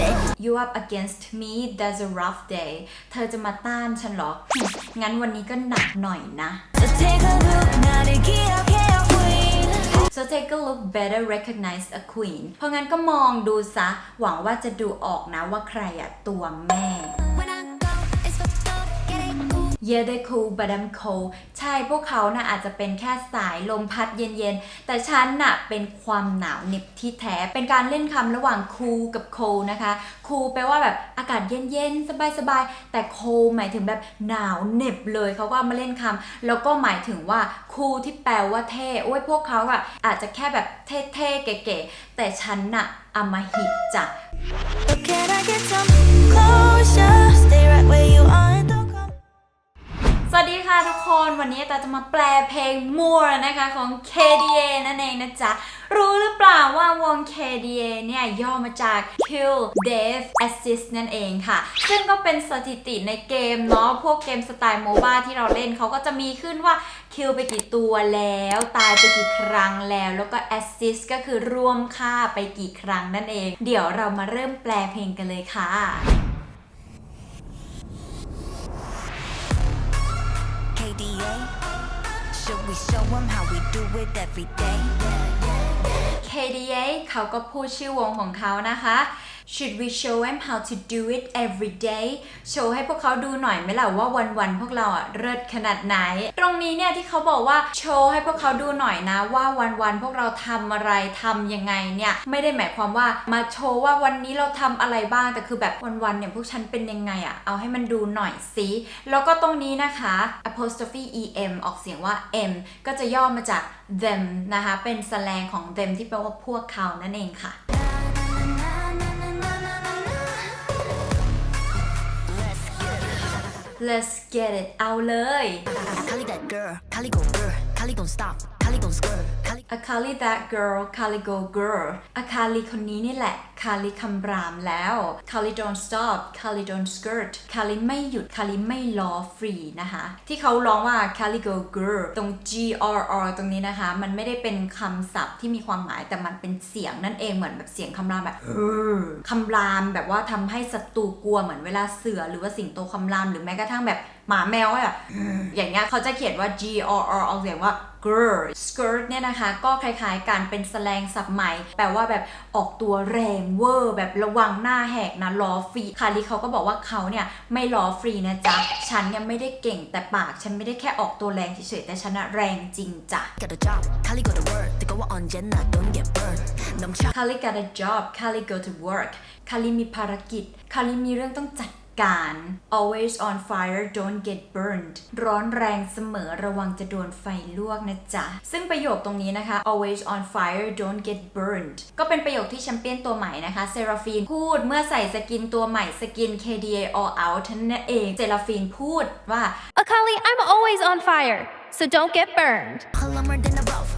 day you up against me that's a rough day เธอจะมาต้านฉันหรอ งั้นวันนี้ก็หนักหน่อยนะ so take a look นาฬิกาแค่ so take a look better recognize a queen เพราะงั้นก็มองดูซะ หวังว่าจะดูออกนะว่าใครอะตัวแม่ it cool. Yeah they cool but I'm cold ใช่พวกเขาน่ะอาจจะเป็นแค่สายลมพัดเย็นๆ แต่ฉันน่ะเป็นความหนาวเหน็บที่แท้ เป็นการเล่นคำระหว่าง cool กับ cold นะคะ cool แปลว่าแบบอากาศเย็นๆ สบายๆ แต่ cold หมายถึงแบบหนาวเหน็บเลยเขาก็ามาเล่นคำแล้วก็หมายถึงว่า cool ที่แปลว่าเท่โอ้ยพวกเขาอะอาจจะแค่แบบเท่ๆ เก๋ๆ แต่ฉันน่ะอำมหิตจ้ะ But can I get some closure? Stay right where you are. สวัสดีค่ะทุกคนวันนี้ตาจะมาแปลเพลง More นะคะของ KDA นั่นเองนะจ๊ะ รู้หรือเปล่าว่าวง KDA เนี่ยย่อมาจาก Kill Death Assist นั่นเองค่ะ ซึ่งก็เป็นสถิติในเกมเนาะพวกเกมสไตล์โมบ้าที่เราเล่นเขาก็จะมีขึ้นว่าคิวไปกี่ตัวแล้ว ตายไปกี่ครั้งแล้ว แล้วก็ assist ก็คือร่วมฆ่าไปกี่ครั้งนั่นเอง เดี๋ยวเรามาเริ่มแปลเพลงกันเลยค่ะ Should we show them how we do it every day? KDA เขาก็พูดชื่อวงของเขานะคะ Should we show them how to do it every day โชว์ให้พวกเขาดูหน่อยไหมล่ะว่าวันๆพวกเราอะเลิศขนาดไหน ตรงนี้เนี่ยที่เขาบอกว่าโชว์ให้พวกเขาดูหน่อยนะว่าวันๆพวกเราทำอะไรทำยังไงเนี่ยไม่ได้หมายความว่ามาโชว์ว่าวันนี้เราทำอะไรบ้างแต่คือแบบวันๆเนี่ยพวกฉันเป็นยังไงอะเอาให้มันดูหน่อยสิแล้วก็ตรงนี้นะคะ apostrophe em ออกเสียงว่า m ก็จะย่อมาจาก them นะคะ เป็นแสลงของ them ที่แปลว่าพวกเขานั่นเองค่ะ Let's get it เอาเลย Cali that girl, Cali go girl, Cali don't stop, Cali don't skirt, Cali. a k a l i that girl Kali go girl a k a l i คนนี้นี่แหละ คาลิคำรามแล้ว Kali don't stop Kali don't skirt Kali ไม่หยุด Kali ไม่ล้อฟรีนะคะ ที่เขาร้องว่า Kali go girl ตรง G R R ตรงนี้นะคะ มันไม่ได้เป็นคำศัพท์ที่มีความหมายแต่มันเป็นเสียงนั่นเองเหมือนแบบเสียงคำรามแบบคำรามแบบว่าทำให้ศัตรูกลัวเหมือนเวลาเสือหรือว่าสิงโตคำรามหรือแม้กระทั่งแบบหมาแมวอะอย่างเงี้ยเขาจะเขียนว่า G R R ออกเสียงว่า girl skirt เนี่ยนะคะ ก็คล้ายๆกันเป็นแสลงสับใหม่ แปลว่าแบบออกตัวแรงเวอร์ แบบระวังหน้าแหกนะล้อฟรีคาริเขาก็บอกว่าเขาเนี่ยไม่ล้อฟรีนะจ๊ะ ฉันเนี่ยไม่ได้เก่งแต่ปาก ฉันไม่ได้แค่ออกตัวแรงเฉยๆแต่ฉันแรงจริงจ้ะ Got a job Carly got a word แต่ก็ว่า on Jenna don't get burned น้องชา Carly got a job Carly go to work Carly มีภารกิจ Carly มีเรื่องต้องจัด การ always on fire don't get burned ร้อนแรงเสมอระวังจะโดนไฟลวกนะจ๊ะ ซึ่งประโยคตรงนี้นะคะ always on fire don't get burned ก็เป็นประโยคที่แชมเปี้ยนตัวใหม่นะคะเซราฟีนพูดเมื่อใส่สกินตัวใหม่สกิน KDA all out นั่นเองเซราฟีนพูดว่า Akali, I'm always on fire, so don't get burned.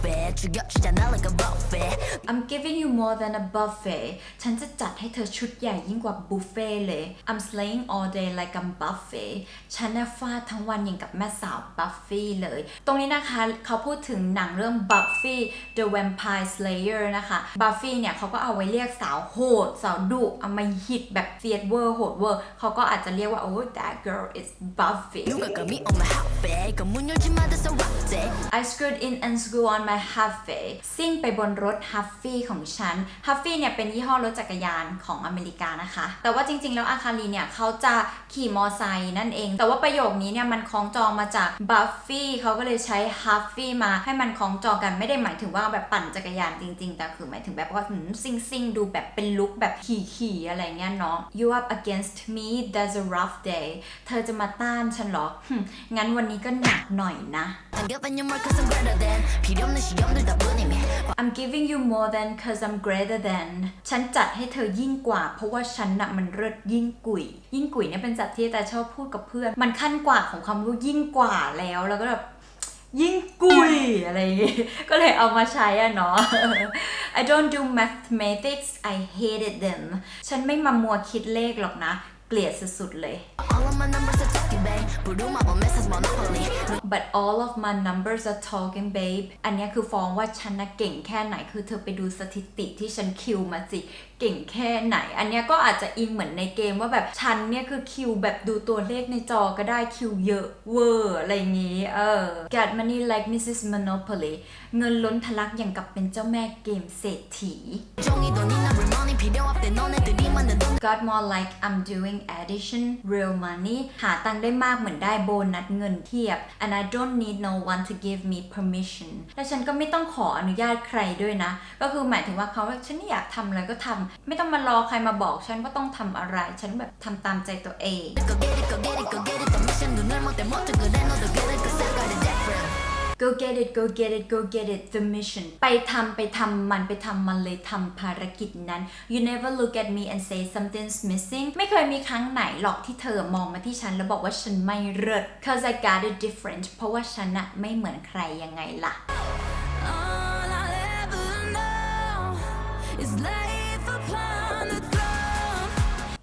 컬러물 든 a buffet, 죽여주잖아 like a buffet. I'm giving you more than a buffet ฉันจะจัดให้เธอชุดใหญ่ยิ่งกว่าบุฟเฟ่เลย I'm slaying all day like I'm buffet ฉันน่ะฟาดทั้งวันอย่างกับแม่สาวบัฟฟี่เลย ตรงนี้นะคะเขาพูดถึงหนังเรื่อง Buffy the Vampire Slayer นะคะ Buffy เนี่ยเขาก็เอาไว้เรียกสาวโหด สาวดุเอามาหิตแบบเฟียดเวอร์โหดเวอร์เขาก็อาจจะเรียกว่า oh that girl is Buffy 누가 감히 on my outfit, 그 문 열지 마, that's a rock day. I screwed in and screw on my my my Huffy ซิ่งไปบนรถ Huffy ของฉัน Huffy เนี่ยเป็นยี่ห้อรถจักรยานของอเมริกานะคะ แต่ว่าจริงๆ แล้วอาคาลีเนี่ยเขาจะขี่มอไซค์นั่นเอง แต่ว่าประโยคนี้เนี่ยมันคล้องจองมาจาก Buffy เขาก็เลยใช้ Huffy มาให้มันคล้องจองกันไม่ได้หมายถึงว่าแบบปั่นจักรยานจริงๆ แต่คือหมายถึงแบบว่าซิ่งซิ่งดูแบบเป็นลุคแบบขี่ๆอะไรเงี้ยเนาะ You up against me that's a rough day เธอจะมาต้านฉันหรองั้นวันนี้ก็หนักหน่อยนะ I'm giving you more than cause I'm greater than ฉันจัดให้เธอยิ่งกว่า เพราะว่าฉันนะมันเลิศยิ่งกุย ยิ่งกุยเนี่ยเป็นจัดที่แต่ชอบพูดกับเพื่อน มันขั้นกว่าของคำรู้ยิ่งกว่าแล้ว แล้วก็แบบยิ่งกุยอะไรอย่างงี้ก็เลยเอามาใช้อะเนาะ I don't do mathematics I hated them ฉันไม่มามัวคิดเลขหรอกนะ เกลียดสุดๆเลย but all of my numbers are talking babe อันนี้คือฟ้องว่าฉันนะเก่งแค่ไหน คือเธอไปดูสถิติที่ฉันคิวมาสิ เก่งแค่ไหน อันนี้ก็อาจจะอิงเหมือนในเกมว่าแบบฉันเนี่ยคือคิวแบบดูตัวเลขในจอก็ได้คิวเยอะเวอร์อะไรอย่างนี้ เออ get money like Mrs Monopoly เงินล้นทะลักอย่างกับเป็นเจ้าแม่เกมเศรษฐี got more like I'm doing addition real money หาตังได้มากเหมือนได้โบนัสเงินเทียบ and I don't need no one to give me permission และฉันก็ไม่ต้องขออนุญาตใครด้วยนะ ก็คือหมายถึงว่าเขาว่าฉันอยากทำอะไรก็ทำไม่ต้องมารอใครมาบอกฉันว่าต้องทำอะไร ฉันแบบทำตามใจตัวเอง go get it go get it go get it the mission ไปทำไปทำมันไปทำมันเลยทำภารกิจนั้น you never look at me and say something's missing ไม่เคยมีครั้งไหนหรอกที่เธอมองมาที่ฉันแล้วบอกว่าฉันไม่เลิศ cause I got it different เพราะว่าฉันอะไม่เหมือนใครยังไงล่ะ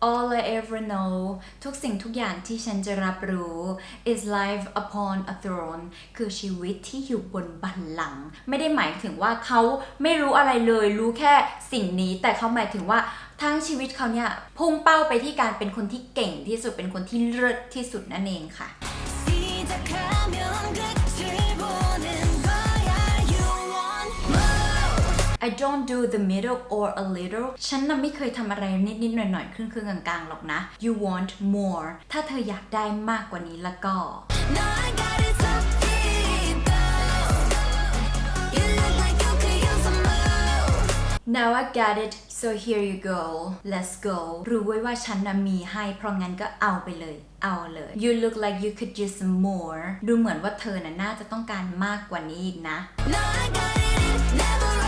all I ever know ทุกสิ่งทุกอย่างที่ฉันจะรับรู้ is life upon a throne คือชีวิตที่อยู่บนบัลลังก์ไม่ได้หมายถึงว่าเขาไม่รู้อะไรเลย รู้แค่สิ่งนี้ แต่เขาหมายถึงว่าทั้งชีวิตเขาเนี่ยพุ่งเป้าไปที่การเป็นคนที่เก่งที่สุดเป็นคนที่เลิศที่สุดนั่นเองค่ะ I don't do the middle or a little ฉันน่ะไม่เคยทำอะไรนิดนิดหน่อยหน่ๆครึ่งๆกลางๆหรอกนะ you want more ถ้าเธออยากได้มากกว่านี้แล้วก็ Now I got it so here you go let's go รู้ไว้ว่าฉันนะมีให้ เพราะงั้นก็เอาไปเลย เอาเลย you look like you could use some more ดูเหมือนว่าเธอน่ะน่าจะต้องการมากกว่านี้อีกนะ no, I got it, never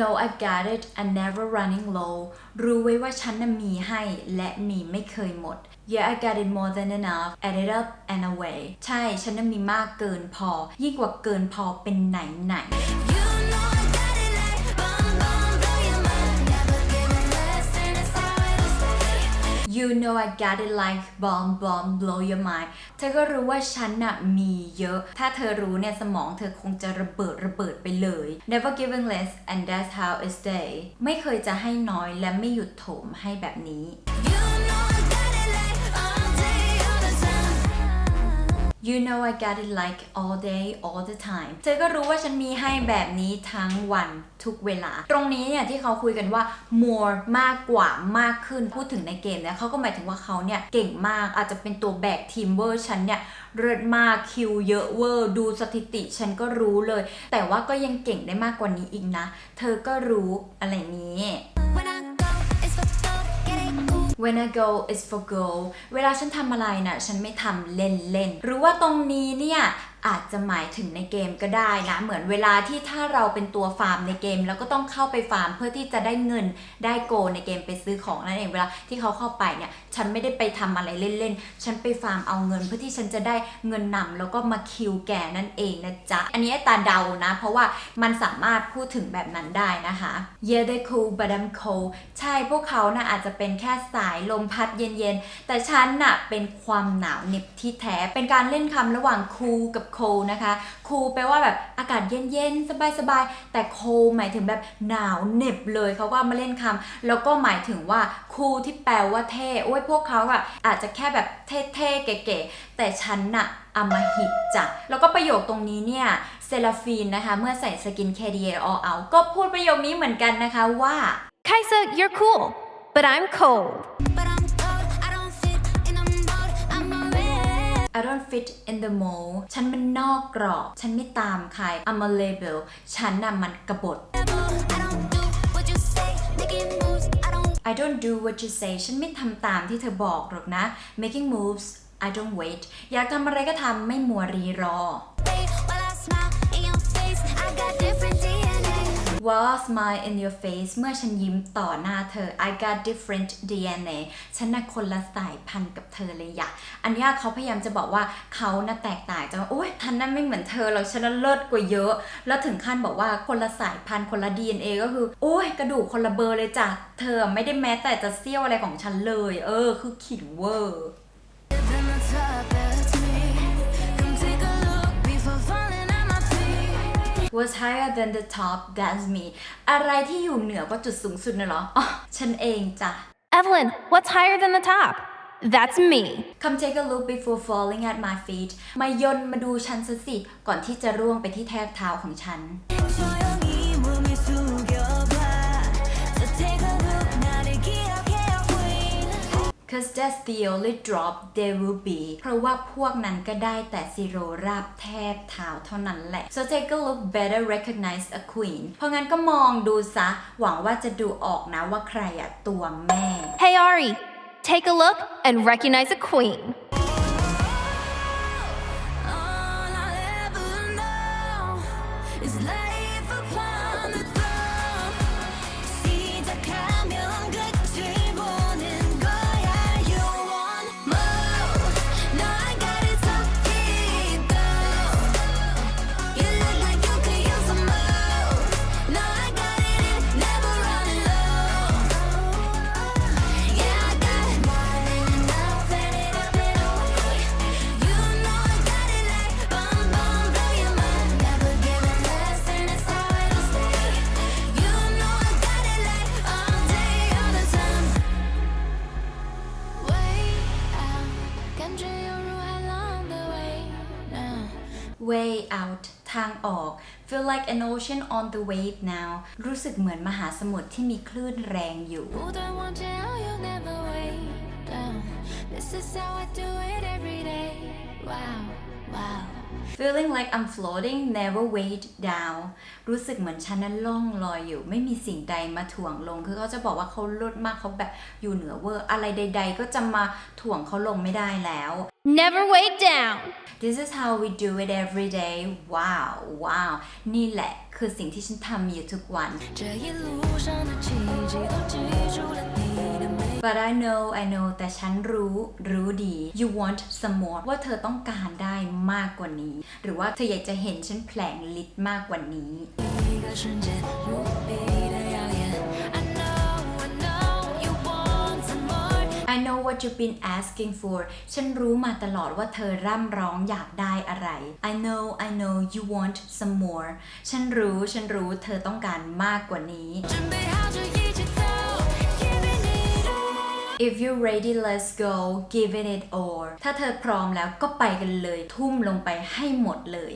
No I got it and never running low รู้ไว้ว่าฉันน่ะมีให้และมีไม่เคยหมด Yeah I got it more than enough add it up and away ใช่ฉันน่ะมีมากเกินพอ ยิ่งกว่าเกินพอเป็นไหนไหน You know You know I got it like bomb bomb blow your mind เธอก็รู้ว่าฉันน่ะมีเยอะ ถ้าเธอรู้เนี่ยสมองเธอคงจะระเบิดระเบิดไปเลย Never giving less and that's how it stay ไม่เคยจะให้น้อยและไม่หยุดโถมให้แบบนี้ You know You know I got it like all day all the time เธอก็รู้ว่าฉันมีให้แบบนี้ทั้งวันทุกเวลา ตรงนี้เนี่ยที่เขาคุยกันว่า more มากกว่ามากขึ้นพูดถึงในเกมเนี่ยเขาก็หมายถึงว่าเขาเนี่ยเก่งมากอาจจะเป็นตัวแบกทีมเวอร์ฉันเนี่ยเลิศมากคิวเยอะเวอร์ดูสถิติฉันก็รู้เลย แต่ว่าก็ยังเก่งได้มากกว่านี้อีกนะ เธอก็รู้อะไรนี้ When I go is for go เวลาฉันทำอะไรนะ่ะฉันไม่ทำเล่นๆ หรือว่าตรงนี้เนี่ยอาจจะหมายถึงในเกมก็ได้นะ เหมือนเวลาที่ถ้าเราเป็นตัวฟาร์มในเกม แล้วก็ต้องเข้าไปฟาร์มเพื่อที่จะได้เงินได้โกในเกมไปซื้อของนั่นเองเวลาที่เขาเข้าไปเนี่ยฉันไม่ได้ไปทำอะไรเล่นๆ ฉันไปฟาร์มเอาเงินเพื่อที่ฉันจะได้เงินนำแล้วก็มาคิวแกนั่นเองนะจ๊ะ อันนี้ตาเดานะ เพราะว่ามันสามารถพูดถึงแบบนั้นได้นะคะ Yeah they cool but I'm cold ใช่พวกเขาน่ะอาจจะเป็นแค่สายลมพัดเย็นๆ แต่ฉันน่ะเป็นความหนาวเหน็บที่แท้เป็นการเล่นคำระหว่าง cool กับ cold นะคะ cool แปลว่าแบบอากาศเย็นๆ สบายๆ แต่ cold หมายถึงแบบหนาวเหน็บเลยเขาก็เอามาเล่นคำแล้วก็หมายถึงว่า cool ที่แปลว่าเท่โอ้ยพวกเขาอะอาจจะแค่แบบเท่ๆ เก๋ๆ แต่ฉันน่ะอมหิตจ้ะแล้วก็ประโยคตรงนี้เนี่ยเซลาฟีนนะคะ เมื่อใส่สกิน KDA all out ก็พูดประโยคนี้เหมือนกันนะคะว่า Kaisa, you're cool. But I'm cold I don't fit in the mold ฉันมันนอกกรอบ ฉันไม่ตามใคร I'm a label ฉันน่ะมันกบฏ I don't do what you say making moves I don't I don't do what you say ฉันไม่ทำตามที่เธอบอกหรอกนะ making moves I don't wait อยากทำอะไรก็ทำไม่มัวรีรอ wore a smile in your face เมื่อฉันยิ้มต่อหน้าเธอ I got different DNA ฉันน่ะคนละสายพันธุ์กับเธอเลยอยะอันนี้เขาพยายามจะบอกว่าเขาน่ะแตกต่างจากโอ๊ยฉันน่ะไม่เหมือนเธอหรอกฉันน่ะเลิศกว่าเยอะ แล้วถึงขั้นบอกว่าคนละสายพันธุ์คนละ DNA ก็คือ โอ้ยกระดูกคนละเบอร์เลยจ้ะเธอไม่ได้แม้แต่จะเสี้ยวอะไรของฉันเลย เออ คือขิงเวอร์ was higher than the top that's me อะไรที่อยู่เหนือกว่าจุดสูงสุดน่ะเหรออ๋อฉันเองจ้ะ Evelyn, what's higher than the top? That's me. Come take a look before falling at my feet มาย่นมาดูฉันซะสิ ก่อนที่จะร่วงไปที่แทบเท้าของฉัน Cause that's the only drop there will be เพราะว่าพวกนั้นก็ได้แต่ซีโรราบแทบเท้าเท่านั้นแหละ so take a look better recognize a queen เพราะงั้นก็มองดูซะ หวังว่าจะดูออกนะว่าใครอะตัวแม่ Hey Ari, take a look and recognize a queen. like an ocean on the wave now รู้สึกเหมือนมหาสมุทรที่มีคลื่นแรงอยู่ This is how I do it every day. Wow. wow. feeling like I'm floating never weighed down รู้สึกเหมือนฉันนั้นล่องลอยอยู่ ไม่มีสิ่งใดมาถ่วงลง คือเขาจะบอกว่าเขาลดมากเขาแบบอยู่เหนือเวอร์ อะไรใด ๆ ก็จะมาถ่วงเขาลงไม่ได้แล้ว Never weigh down. This is how we do it every day ว้าว ว้าว นี่แหละคือสิ่งที่ฉันทำอยู่ทุกวัน 这一路上的奇迹都记住了你的美。 but I know I know แต่ฉันรู้รู้ดี you want some more ว่าเธอต้องการได้มากกว่านี้ หรือว่าเธออยากจะเห็นฉันแผลงลิ์มากกว่านี้ I know what you've been asking for ฉันรู้มาตลอดว่าเธอร่ำร้องอยากได้อะไร I know I know you want some more ฉันรู้ ฉันรู้เธอต้องการมากกว่านี้ If you're ready let's go giving it all ถ้าเธอพร้อมแล้วก็ไปกันเลย ทุ่มลงไปให้หมดเลย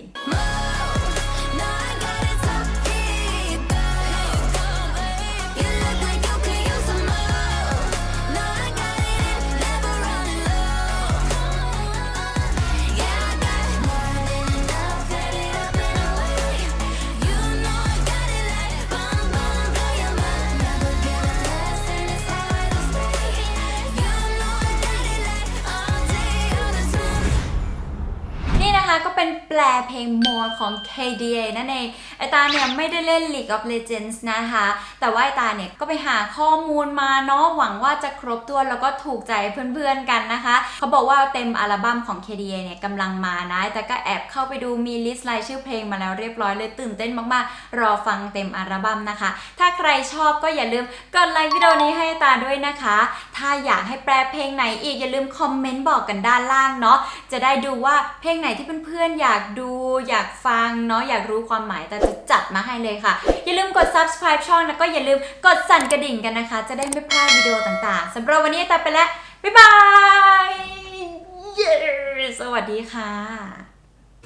ของ KDA นั่นเอง ไอตาเนี่ยไม่ได้เล่น League of Legends นะคะ แต่ว่าไอตาเนี่ยก็ไปหาข้อมูลมาเนาะหวังว่าจะครบถ้วแล้วก็ถูกใจเพื่อนๆกันนะคะ เขาบอกว่าเต็มอัลบั้มของ KDA เนี่ยกำลังมานะ แต่ก็แอบเข้าไปดูมีลิสต์รายชื่อเพลงมาแล้วเรียบร้อยเลยตื่นเต้นมากๆ รอฟังเต็มอัลบั้มนะคะ ถ้าใครชอบก็อย่าลืมกดไลค์วิดีโอนี้ให้ตาด้วยนะคะ ถ้าอยากให้แปลเพลงไหนอีกอย่าลืมคอมเมนต์บอกกันด้านล่างเนาะ จะได้ดูว่าเพลงไหนที่เพื่อนๆอยากดูอยากฟังเนาะอยากรู้ความหมายแต่จะจัดมาให้เลยค่ะ อย่าลืมกด subscribe ช่องแล้วก็อย่าลืมกดสั่นกระดิ่งกันนะคะ จะได้ไม่พลาดวิดีโอต่างๆสำหรับวันนี้ตาไปแล้ว บ๊ายบายเย้สวัสดีค่ะ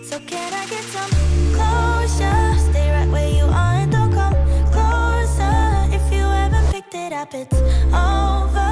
So can I get some closure? Stay right where you are and don't come closer. If you haven't picked it up, it's over.